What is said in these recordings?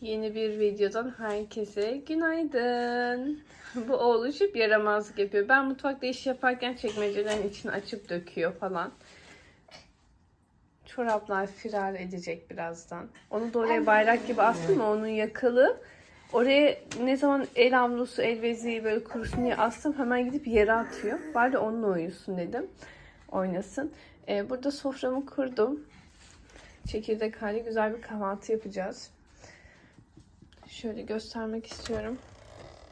Yeni bir videodan herkese günaydın. Bu oğluşup yaramazlık yapıyor. Ben mutfakta iş yaparken çekmecelerin içini açıp döküyor falan. Çoraplar firar edecek birazdan. Onu da oraya bayrak gibi astım ama onun yakalı. Oraya ne zaman el havlusu, el beziği böyle kurusun diye astım hemen gidip yere atıyor. Bari onunla uyusun dedim. Oynasın. Ee, burada soframı kurdum. Çekirdek hali güzel bir kahvaltı yapacağız. Şöyle göstermek istiyorum.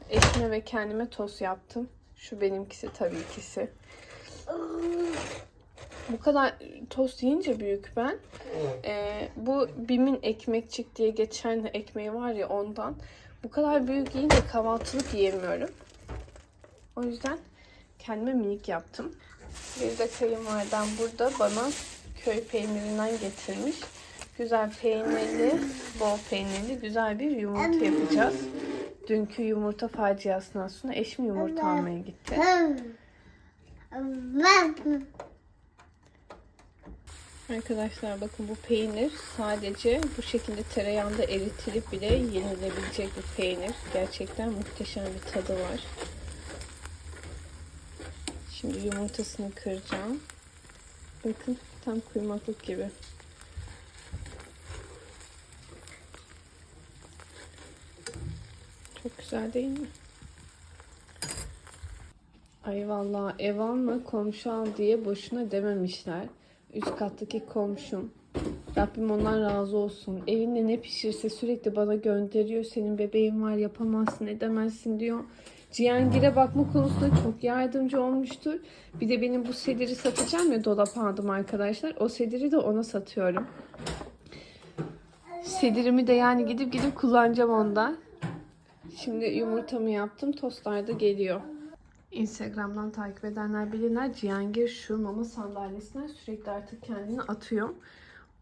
Eşime ve kendime tost yaptım. Şu benimkisi tabii ikisi. Bu kadar tost yiyince büyük ben. Ee, bu Bim'in ekmekçik diye geçen ekmeği var ya ondan. Bu kadar büyük yiyince kahvaltılık yiyemiyorum. O yüzden kendime minik yaptım. Bir de kayınvalidem burada bana köy peynirinden getirmiş. Güzel peynirli, bol peynirli güzel bir yumurta yapacağız. Dünkü yumurta faciasından sonra eşim yumurta almaya gitti. Arkadaşlar bakın bu peynir sadece bu şekilde tereyağında eritilip bile yenilebilecek bir peynir. Gerçekten muhteşem bir tadı var. Şimdi yumurtasını kıracağım. Bakın tam kuymaklık gibi. Çok güzel değil mi? Ay vallahi ev alma komşu al diye boşuna dememişler. Üst kattaki komşum. Rabbim ondan razı olsun. Evinde ne pişirse sürekli bana gönderiyor. Senin bebeğin var yapamazsın edemezsin diyor. Cihangir'e bakma konusunda çok yardımcı olmuştur. Bir de benim bu sediri satacağım ya dolap aldım arkadaşlar. O sediri de ona satıyorum. Sedirimi de yani gidip gidip kullanacağım ondan. Şimdi yumurtamı yaptım. Tostlar da geliyor. Instagram'dan takip edenler bilirler. Cihangir şu mama sandalyesinden sürekli artık kendini atıyor.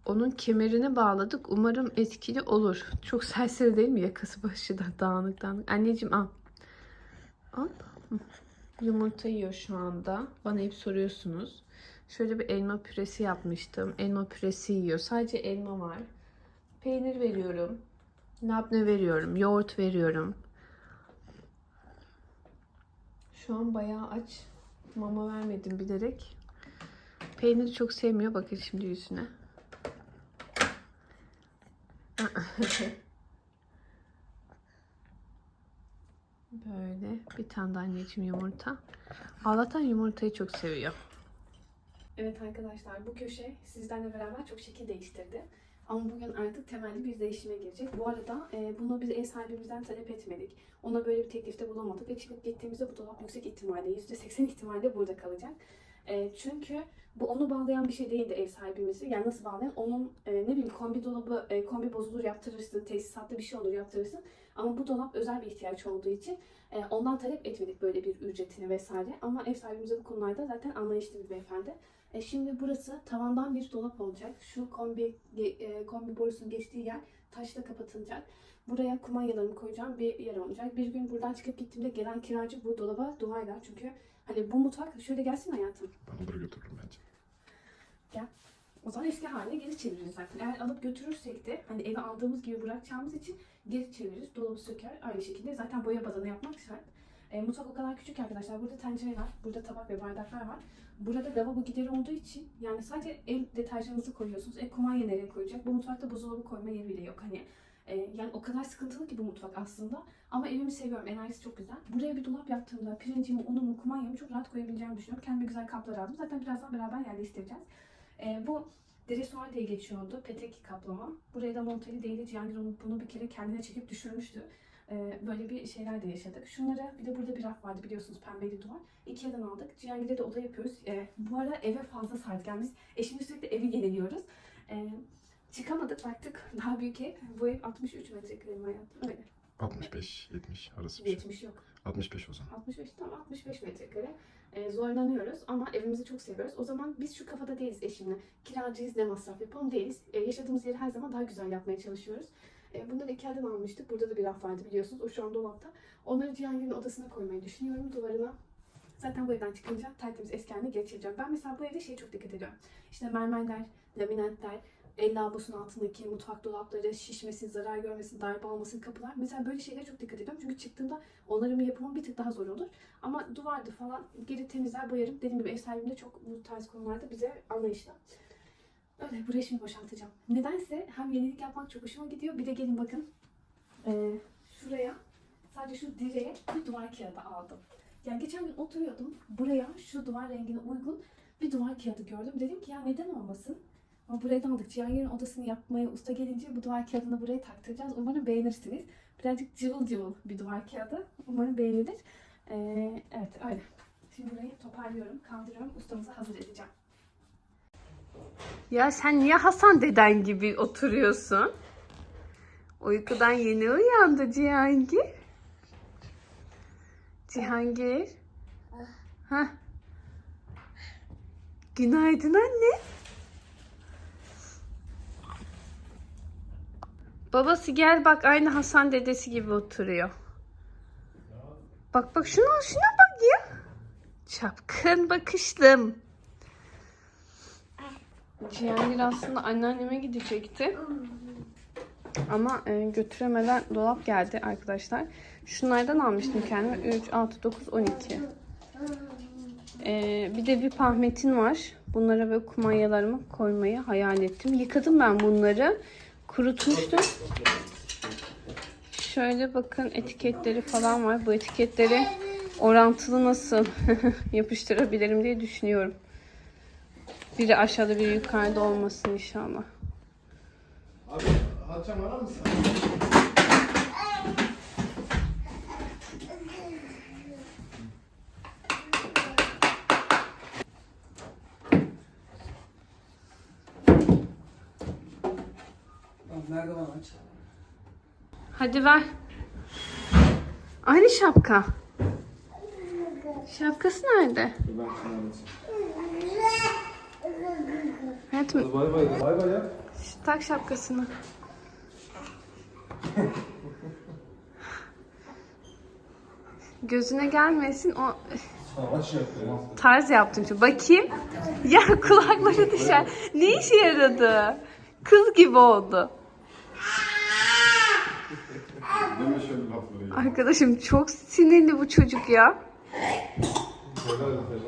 Onun kemerini bağladık. Umarım etkili olur. Çok serseri değil mi? Yakası başı da dağınık dağınık. Anneciğim al. Al. Yumurta yiyor şu anda. Bana hep soruyorsunuz. Şöyle bir elma püresi yapmıştım. Elma püresi yiyor. Sadece elma var. Peynir veriyorum. Labne veriyorum. Yoğurt veriyorum. Şu an bayağı aç. Mama vermedim bilerek. Peyniri çok sevmiyor. Bakın şimdi yüzüne. Böyle bir tane de anneciğim yumurta. Allah'tan yumurtayı çok seviyor. Evet arkadaşlar bu köşe sizlerle beraber çok şekil değiştirdi. Ama bugün artık temelli bir değişime girecek. Bu arada e, bunu biz ev sahibimizden talep etmedik. Ona böyle bir teklifte bulamadık ve çıkıp gittiğimizde bu dolap yüksek ihtimalle %80 ihtimalle burada kalacak. E, çünkü bu onu bağlayan bir şey değildi ev sahibimizi. Yani nasıl bağlayan? Onun e, ne bileyim kombi dolabı, e, kombi bozulur yaptırırsın, tesisatta bir şey olur yaptırırsın. Ama bu dolap özel bir ihtiyaç olduğu için e, ondan talep etmedik böyle bir ücretini vesaire. Ama ev sahibimize bu konularda zaten anlayışlı bir beyefendi. E, şimdi burası tavandan bir dolap olacak. Şu kombi e, kombi borusunun geçtiği yer taşla kapatılacak. Buraya kumanyalarımı koyacağım bir yer olacak. Bir gün buradan çıkıp gittiğimde gelen kiracı bu dolaba dua eder. Çünkü hani bu mutfak şöyle gelsin hayatım. Ben alır götürürüm bence. Gel. O zaman eski haline geri çeviririz zaten. Eğer alıp götürürsek de hani eve aldığımız gibi bırakacağımız için geri çeviririz. Dolabı söker. Aynı şekilde zaten boya badana yapmak şart. E, mutfak o kadar küçük arkadaşlar. Burada tencere var. Burada tabak ve bardaklar var. Burada lavabo gideri olduğu için yani sadece el deterjanınızı koyuyorsunuz. E kumanya nereye koyacak? Bu mutfakta buzdolabı koyma yeri bile yok. Hani e, yani o kadar sıkıntılı ki bu mutfak aslında. Ama evimi seviyorum. Enerjisi çok güzel. Buraya bir dolap yaptığımda pirincimi, unumu, kumanyamı çok rahat koyabileceğimi düşünüyorum. Kendime güzel kaplar aldım. Zaten birazdan beraber yerleştireceğiz. E, bu Dresuar diye geçiyordu. Petek kaplama. Buraya da monteli değildi. Cihangir onu- bunu bir kere kendine çekip düşürmüştü. Ee, böyle bir şeyler de yaşadık. Şunları bir de burada bir raf vardı biliyorsunuz pembeli duvar. Ikea'dan aldık. Cihangir'de de oda yapıyoruz. Ee, bu ara eve fazla sardık. Yani biz eşimle sürekli evi yeniliyoruz. Ee, çıkamadık baktık daha büyük ev. Bu ev 63 metrekare hayatım? Öyle. 65-70 arası bir şey. 70 yok. 65 o zaman. 65 tam 65 metrekare. Ee, zorlanıyoruz ama evimizi çok seviyoruz. O zaman biz şu kafada değiliz eşimle. Kiracıyız ne masraf yapalım değiliz. Ee, yaşadığımız yeri her zaman daha güzel yapmaya çalışıyoruz. Ee, bunları Ikea'dan almıştık. Burada da bir raf vardı biliyorsunuz. O şu an dolapta. Onları Cihangir'in odasına koymayı düşünüyorum duvarına. Zaten bu evden çıkınca tertemiz eski haline geçireceğim. Ben mesela bu evde şeye çok dikkat ediyorum. İşte mermerler, laminatler, el lavabosunun altındaki mutfak dolapları şişmesin, zarar görmesin, darbe almasın kapılar. Mesela böyle şeylere çok dikkat ediyorum. Çünkü çıktığımda onarımı yapımı bir tık daha zor olur. Ama duvardı falan geri temizler boyarım. Dediğim gibi ev sahibim de çok bu tarz konularda bize anlayışlı. Öyle burayı şimdi boşaltacağım. Nedense hem yenilik yapmak çok hoşuma gidiyor. Bir de gelin bakın. Ee, şuraya sadece şu direğe bir duvar kağıdı aldım. Yani geçen gün oturuyordum. Buraya şu duvar rengine uygun bir duvar kağıdı gördüm. Dedim ki ya neden olmasın? Ama buraya da aldık. Cihangir'in odasını yapmaya usta gelince bu duvar kağıdını buraya taktıracağız. Umarım beğenirsiniz. Birazcık cıvıl cıvıl bir duvar kağıdı. Umarım beğenilir. Ee, evet öyle. Şimdi burayı toparlıyorum, kaldırıyorum. Ustamızı hazır edeceğim. Ya sen niye Hasan deden gibi oturuyorsun? Uykudan yeni uyandı Cihangir. Cihangir. Hah. Günaydın anne. Babası gel bak aynı Hasan dedesi gibi oturuyor. Bak bak şuna şuna bak ya. Çapkın bakışlım. Cihangir aslında anneanneme gidecekti. Ama e, götüremeden dolap geldi arkadaşlar. Şunlardan almıştım kendime. 3, 6, 9, 12. E, bir de bir pahmetin var. Bunlara böyle kumanyalarımı koymayı hayal ettim. Yıkadım ben bunları. Kurutmuştum. Şöyle bakın etiketleri falan var. Bu etiketleri orantılı nasıl yapıştırabilirim diye düşünüyorum. Biri aşağıda biri yukarıda olmasın inşallah. Abi Hatice'm arar mısın? Merdiven aç. Hadi ver. Aynı şapka. Şapkası nerede? Ben sana Hayatım Bay bay. Bay bay ya. Şu- tak şapkasını. Gözüne gelmesin o Savaş yapıyor. tarz yaptım. Şu bakayım. Ya kulakları dışarı. Ne işe yaradı? Kız gibi oldu. Deme şöyle lafları ya. Arkadaşım çok sinirli bu çocuk ya. Hadi Hatice.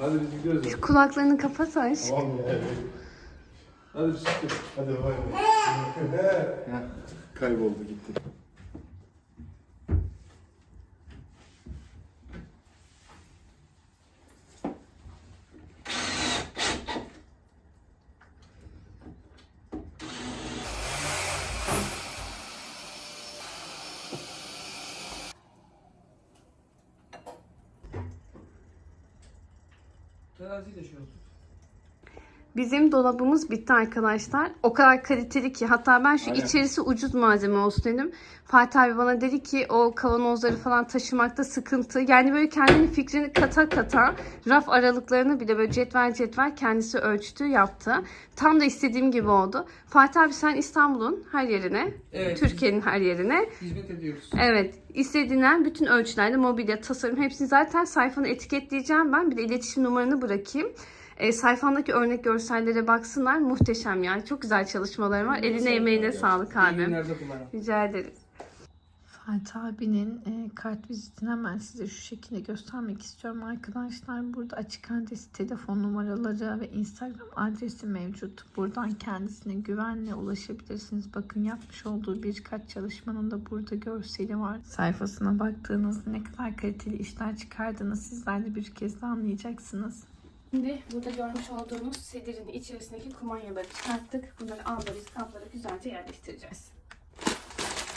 Hadi biz gidiyoruz ya. Şu kulaklarını kapat. Tamam ya. Hadi biz çıkıyoruz. Hadi bay bay. Kayboldu gitti. Teraziyi de şöyle tut. Bizim dolabımız bitti arkadaşlar. O kadar kaliteli ki. Hatta ben şu Aynen. içerisi ucuz malzeme olsun dedim. Fatih abi bana dedi ki o kavanozları falan taşımakta sıkıntı. Yani böyle kendini fikrini kata kata raf aralıklarını bile böyle cetvel cetvel kendisi ölçtü yaptı. Tam da istediğim gibi oldu. Fatih abi sen İstanbul'un her yerine, Evet. Türkiye'nin her yerine Hizmet ediyoruz. Evet, istediğinden bütün ölçülerde mobilya, tasarım hepsini zaten sayfanı etiketleyeceğim ben. Bir de iletişim numaranı bırakayım. E, sayfandaki örnek görsellere baksınlar. Muhteşem yani. Çok güzel çalışmaları var. Eline emeğine sağlık İyi abi. günlerde kullanalım. Rica ederiz. Fatih abinin e, kart vizitini hemen size şu şekilde göstermek istiyorum arkadaşlar. Burada açık adresi, telefon numaraları ve Instagram adresi mevcut. Buradan kendisine güvenle ulaşabilirsiniz. Bakın yapmış olduğu birkaç çalışmanın da burada görseli var. Sayfasına baktığınızda ne kadar kaliteli işler çıkardığını sizler de bir kez de anlayacaksınız. Şimdi burada görmüş olduğumuz sedirin içerisindeki kumanyaları çıkarttık. Bunları aldığımız kaplara güzelce yerleştireceğiz.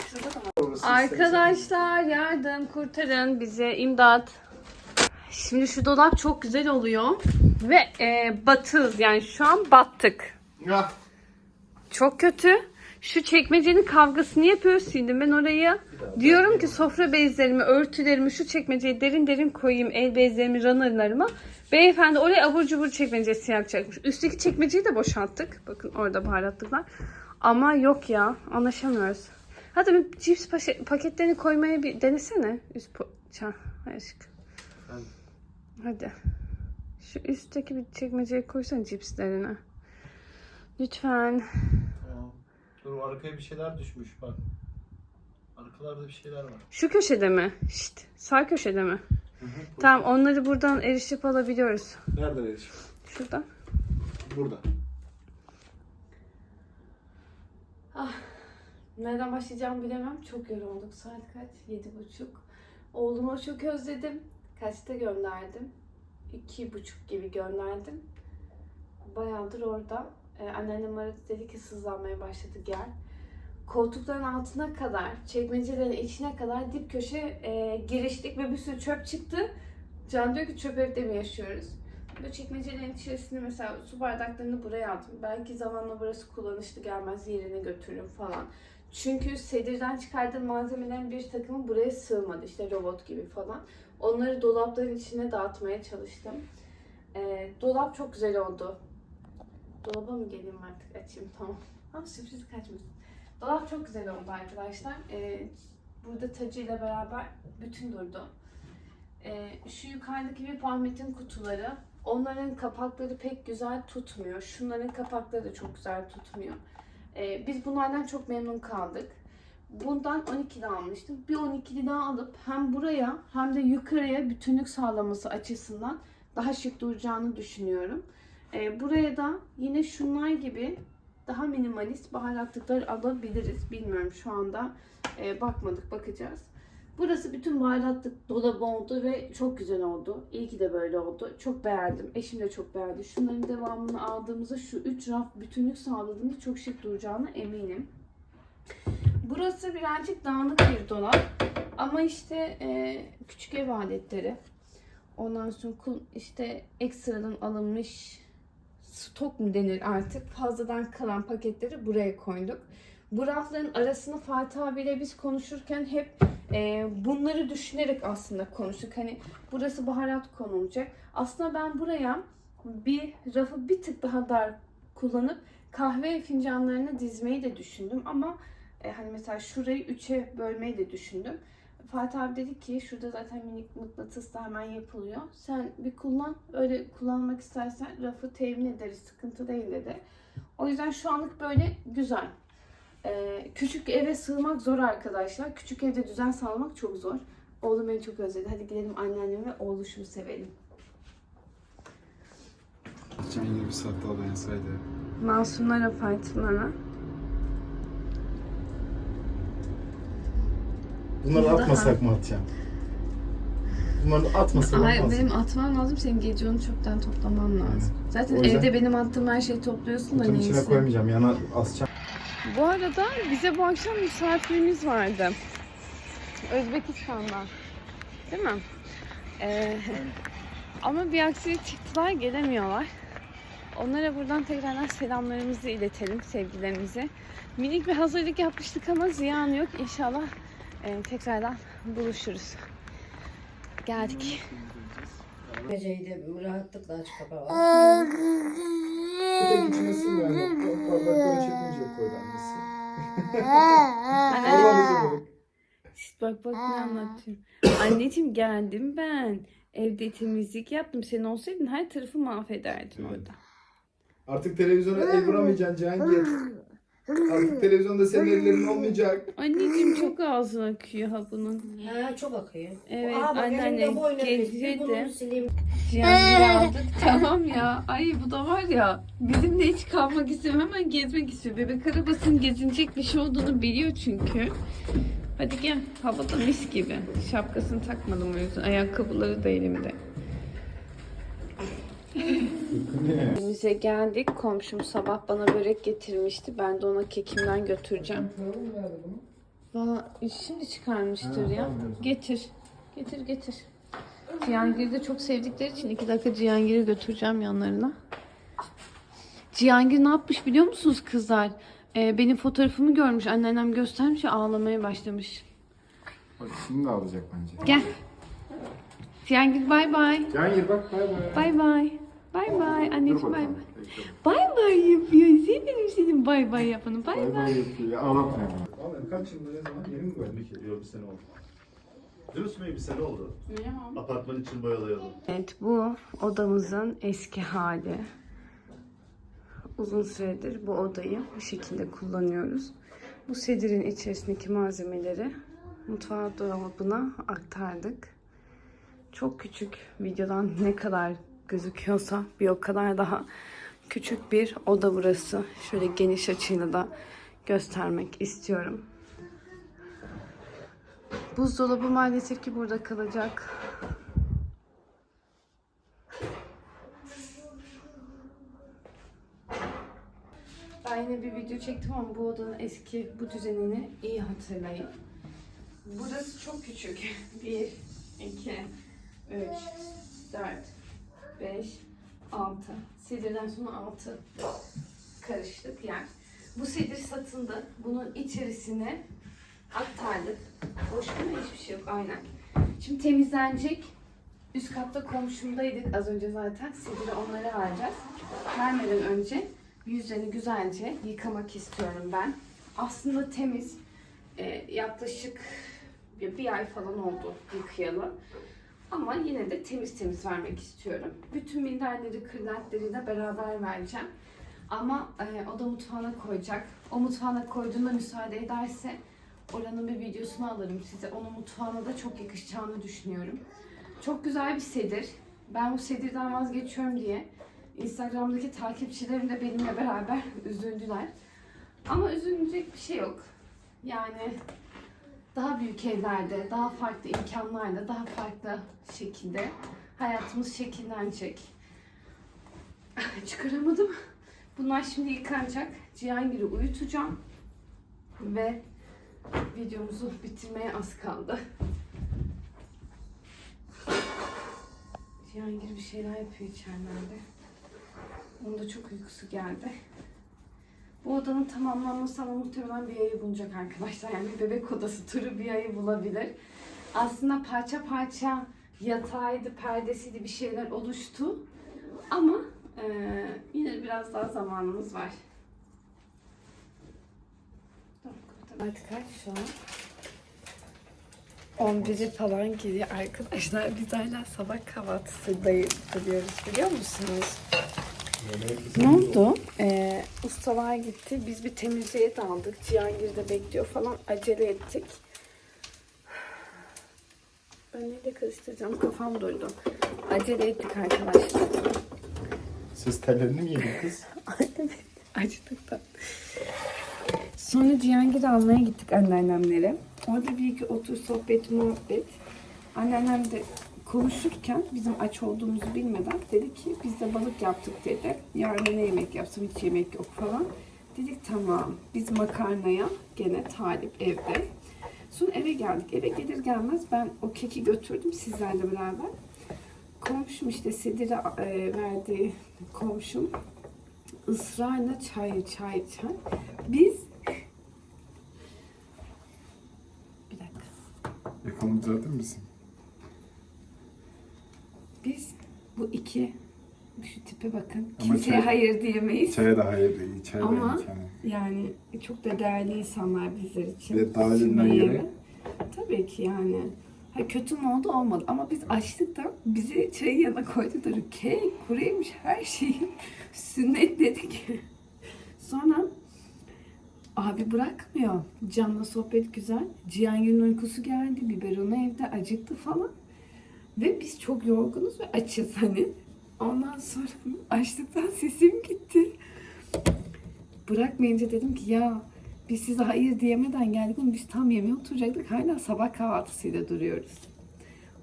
Şurada da Arkadaşlar yardım kurtarın bize imdat. Şimdi şu dolap çok güzel oluyor. Ve e, batız yani şu an battık. Ya. Çok kötü. Şu çekmecenin kavgasını yapıyoruz. Sildim ben orayı. Diyorum ki sofra bezlerimi, örtülerimi şu çekmeceye derin derin koyayım. El bezlerimi, runnerlarımı. Beyefendi oraya abur cubur çekmecesi yapacakmış. Üstteki çekmeceyi de boşalttık. Bakın orada baharatlıklar. Ama yok ya anlaşamıyoruz. Hadi bir cips paketlerini koymaya bir denesene. Üst po- Ça, aşk. Hadi. Şu üstteki bir çekmeceye koysana cipslerini. Lütfen. Dur arkaya bir şeyler düşmüş bak. Arkalarda bir şeyler var. Şu köşede mi? Şşt, sağ köşede mi? Tamam onları buradan erişip alabiliyoruz. Nereden erişim? Şuradan. Burada. Nereden başlayacağımı bilemem. Çok yorulduk. Saat kaç? Yedi buçuk. Oğlumu çok özledim. Kaçta gönderdim? İki buçuk gibi gönderdim. Bayağıdır orada. Ee, anneannem aradı dedi ki sızlanmaya başladı gel. Koltukların altına kadar, çekmecelerin içine kadar dip köşe e, giriştik ve bir sürü çöp çıktı. Can diyor ki çöp evde mi yaşıyoruz? Böyle çekmecelerin içerisinde mesela su bardaklarını buraya aldım. Belki zamanla burası kullanışlı gelmez yerine götürürüm falan. Çünkü sedirden çıkardığım malzemelerin bir takımı buraya sığmadı. İşte robot gibi falan. Onları dolapların içine dağıtmaya çalıştım. Ee, dolap çok güzel oldu. Dolaba mı geleyim artık açayım tamam. Ama sürpriz kaçmasın. Dolap çok güzel oldu arkadaşlar. Ee, burada tacıyla beraber bütün durdu. Ee, şu yukarıdaki bir Ahmet'in kutuları. Onların kapakları pek güzel tutmuyor. Şunların kapakları da çok güzel tutmuyor. Ee, biz bunlardan çok memnun kaldık. Bundan 12'de almıştım. Bir 12'li daha alıp hem buraya hem de yukarıya bütünlük sağlaması açısından daha şık duracağını düşünüyorum. Ee, buraya da yine şunlar gibi daha minimalist baharatlıklar alabiliriz. Bilmiyorum şu anda e, bakmadık bakacağız. Burası bütün baharatlık dolabı oldu ve çok güzel oldu. İyi ki de böyle oldu. Çok beğendim. Eşim de çok beğendi. Şunların devamını aldığımızda şu üç raf bütünlük sağladığında çok şık duracağına eminim. Burası birazcık dağınık bir dolap. Ama işte e, küçük ev aletleri. Ondan sonra işte ekstradan alınmış stok mu denir artık fazladan kalan paketleri buraya koyduk. Bu rafların arasını Fatih abiyle biz konuşurken hep e, bunları düşünerek aslında konuştuk. Hani burası baharat konulacak. Aslında ben buraya bir rafı bir tık daha dar kullanıp kahve fincanlarını dizmeyi de düşündüm ama e, hani mesela şurayı üçe bölmeyi de düşündüm. Fatih abi dedi ki şurada zaten minik mıknatıs da hemen yapılıyor. Sen bir kullan. Öyle kullanmak istersen rafı temin ederiz. Sıkıntı değil dedi. O yüzden şu anlık böyle güzel. Ee, küçük eve sığmak zor arkadaşlar. Küçük evde düzen sağlamak çok zor. Oğlum beni çok özledi. Hadi gidelim anneannemi ve oğluşumu sevelim. Geçen yine bir saat daha dayansaydı. Masumlar apartmanı. Bunları Daha- atmasak mı atacağım? Bunları atmasak Hayır atmasak. benim atmam lazım. Senin gece onu çoktan toplaman lazım. Zaten O yüzden- evde benim attığım her şeyi topluyorsun da Kutunun içine neyse. koymayacağım. Yana asacağım. Bu arada bize bu akşam misafirimiz vardı. Özbekistan'dan. Değil mi? Ee, ama bir aksilik çıktılar gelemiyorlar. Onlara buradan tekrardan selamlarımızı iletelim, sevgilerimizi. Minik bir hazırlık yapmıştık ama ziyan yok. İnşallah e, tekrardan buluşuruz. Geldik. Geceyi de rahatlıkla aç kapa var. Bir de gitmesin yani. Bardakları çekmeyecek koydu annesi. Şişt, bak bak ne anlatıyorum. Anneciğim geldim ben. Evde temizlik yaptım. Sen olsaydın her tarafı mahvederdin Evet. orada. Artık televizyona el vuramayacaksın Cihangir. Artık televizyonda senin ellerin olmayacak. Anneciğim çok ağzına akıyor ha bunun. Ha çok akıyor. Evet, Aa, bak, anneannem elimde bu oynadı. bunu sileyim. Aldık. tamam ya. Ay bu da var ya. Bizimle hiç kalmak istemiyor. Hemen gezmek istiyor. Bebek arabasının gezilecek bir şey olduğunu biliyor çünkü. Hadi gel. Havada mis gibi. Şapkasını takmadım o yüzden. Ayakkabıları da elimde. Evimize geldik. Komşum sabah bana börek getirmişti. Ben de ona kekimden götüreceğim. Valla şimdi çıkarmıştır ya. Getir. Getir getir. Cihangir'i de çok sevdikleri için iki dakika Cihangir'i götüreceğim yanlarına. Cihangir ne yapmış biliyor musunuz kızlar? Ee, benim fotoğrafımı görmüş. Anneannem göstermiş ağlamaya başlamış. Bak şimdi de alacak bence. Gel. Cihangir bay bay. Cihangir bak bay bay. Bay bay. Bay bay. Anneciğim bay bay. Bay bay yapıyor. Severim senin bay bay yapanı. Bay Bay bay. bay yapıyor ya. Ağlatma ya. Abi kaç yılında ne zaman yeni mi böyle? Yok bir sene oldu. Dürüst müyüm bir sene oldu. Apartman için boyalayalım. Evet bu odamızın eski hali. uzun süredir bu odayı bu şekilde kullanıyoruz. Bu sedirin içerisindeki malzemeleri mutfağa dolabına aktardık. Çok küçük videodan ne kadar gözüküyorsa bir o kadar daha küçük bir oda burası. Şöyle geniş açıyla da göstermek istiyorum. Buzdolabı maalesef ki burada kalacak. Ben yine bir video çektim ama bu odanın eski bu düzenini iyi hatırlayın. Burası çok küçük. 1, 2, 3, 4, 5, 6. Sedirden sonra 6 karıştık yer. Bu sedir satıldı. Bunun içerisine aktardık. Boş mu? Hiçbir şey yok. Aynen. Şimdi temizlenecek. Üst katta komşumdaydık az önce zaten. Sediri onlara vereceğiz. Vermeden önce yüzlerini güzelce yıkamak istiyorum ben. Aslında temiz. Ee, yaklaşık bir ay falan oldu yıkayalı. Ama yine de temiz temiz vermek istiyorum. Bütün minderleri, kırlentleri de beraber vereceğim. Ama e, o da mutfağına koyacak. O mutfağına koyduğunda müsaade ederse oranın bir videosunu alırım size. Onun mutfağına da çok yakışacağını düşünüyorum. Çok güzel bir sedir. Ben bu sedirden vazgeçiyorum diye Instagram'daki takipçilerim de benimle beraber üzüldüler. Ama üzülecek bir şey yok. Yani daha büyük evlerde, daha farklı imkanlarla, daha farklı şekilde hayatımız şekillenecek. Çıkaramadım. Bunlar şimdi yıkanacak. Cihangir'i uyutacağım. Ve videomuzu bitirmeye az kaldı. Cihangir bir şeyler yapıyor içeride. Onun da çok uykusu geldi. Bu odanın tamamlanması ama muhtemelen bir ayı bulacak arkadaşlar. Yani bir bebek odası turu bir ayı bulabilir. Aslında parça parça yatağıydı, perdesiydi bir şeyler oluştu. Ama eee, yine biraz daha zamanımız var. Saat kaç şu an? 11'i falan gidiyor arkadaşlar. Biz hala sabah kahvaltısındayız duruyoruz biliyor musunuz? Ne oldu? Ee, ustalar gitti. Biz bir temizliğe daldık. Cihangir de bekliyor falan. Acele ettik. Ben neyle karıştıracağım? Kafam durdu. Acele ettik arkadaşlar. Siz tellerini mi yedin kız? Açlıktan. Sonra Cihangir'i almaya gittik anneannemlere. Orada bir iki otur sohbet muhabbet. Anneannem de konuşurken bizim aç olduğumuzu bilmeden dedi ki biz de balık yaptık dedi. Yarın ne yemek yapsam hiç yemek yok falan. Dedik tamam biz makarnaya gene talip evde. Sonra eve geldik. Eve gelir gelmez ben o keki götürdüm sizlerle beraber. Komşum işte Sedir'e e, verdiği komşum ısrarla çay çay çay. Biz bir dakika. Yakamı düzeltir misin? Biz iki şu tipe bakın. Ama Kimseye çay- hayır diyemeyiz. Çaya da hayır değil. Çaya da Ama- yani. Yani çok da değerli insanlar bizler için. Ve davetine Sümeyye göre-? Tabii ki yani. Ha, kötü mü oldu olmadı ama biz açlıktan bizi çayın yanına koydular. Kek, kuru yemiş her şeyi sünnet dedik. Sonra abi bırakmıyor. Can'la sohbet güzel. Cihangir'in uykusu geldi. Biberonu evde acıktı falan. Ve biz çok yorgunuz ve açız hani. Ondan sonra açlıktan sesim gitti. Bırakmayınca dedim ki ya biz size hayır diyemeden geldik ama biz tam yemeğe oturacaktık. Hala sabah kahvaltısıyla duruyoruz.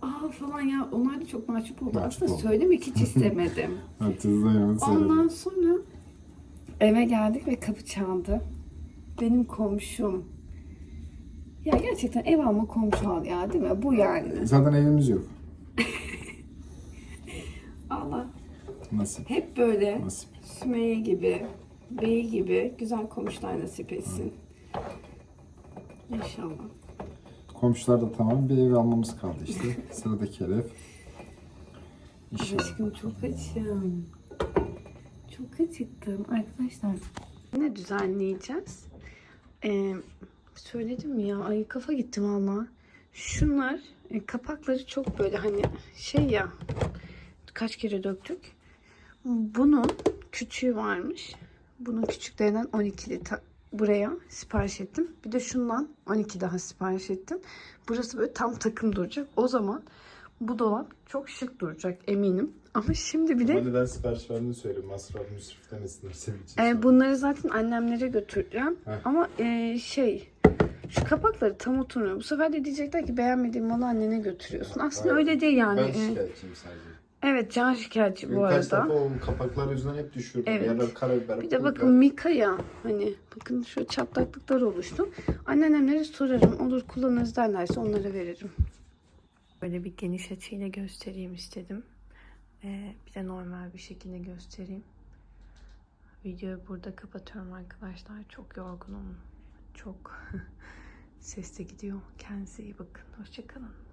Aa falan ya onlar da çok mahcup oldu. Mahcup Aslında oldu. söylemek hiç istemedim. Ondan sonra eve geldik ve kapı çaldı. Benim komşum. Ya gerçekten ev alma komşu al ya değil mi? Bu yani. Zaten evimiz yok. Allah Nasip. hep böyle Nasip. Sümeyye gibi, Bey gibi güzel komşular nasip etsin. İnşallah. Komşular da tamam. Bir ev almamız kaldı işte. Sıradaki hedef. İnşallah. Aşkım çok açım. Çok acıktım arkadaşlar. Ne düzenleyeceğiz? Ee, söyledim mi ya? Ay kafa gitti valla. Şunlar e, kapakları çok böyle hani şey ya kaç kere döktük. Bunun küçüğü varmış. Bunun küçüklerinden 12'li ta- buraya sipariş ettim. Bir de şundan 12 daha sipariş ettim. Burası böyle tam takım duracak. O zaman bu dolap çok şık duracak eminim. Ama şimdi bir de neden sipariş verdiğini söyle. Masraf müsriften esinler senin için. e, bunları zaten annemlere götüreceğim. Heh. Ama e, şey şu kapakları tam oturmuyor. Bu sefer de diyecekler ki beğenmediğin malı annene götürüyorsun. Aslında Hayır. öyle değil yani. Ben E, şikayetçiyim sadece. evet can şikayetçi bu Birkaç arada. defa o kapaklar yüzünden hep düşürdüm. Evet. Yerler karabiber, Bir de bakın biber. Mika ya hani bakın şöyle çatlaklıklar oluştu. Anneannemlere sorarım olur kullanırız derlerse onlara veririm. Böyle bir geniş açıyla göstereyim istedim. Ee, bir de normal bir şekilde göstereyim. Videoyu burada kapatıyorum arkadaşlar. Çok yorgunum. Çok ses de gidiyor. Kendinize iyi bakın. Hoşçakalın.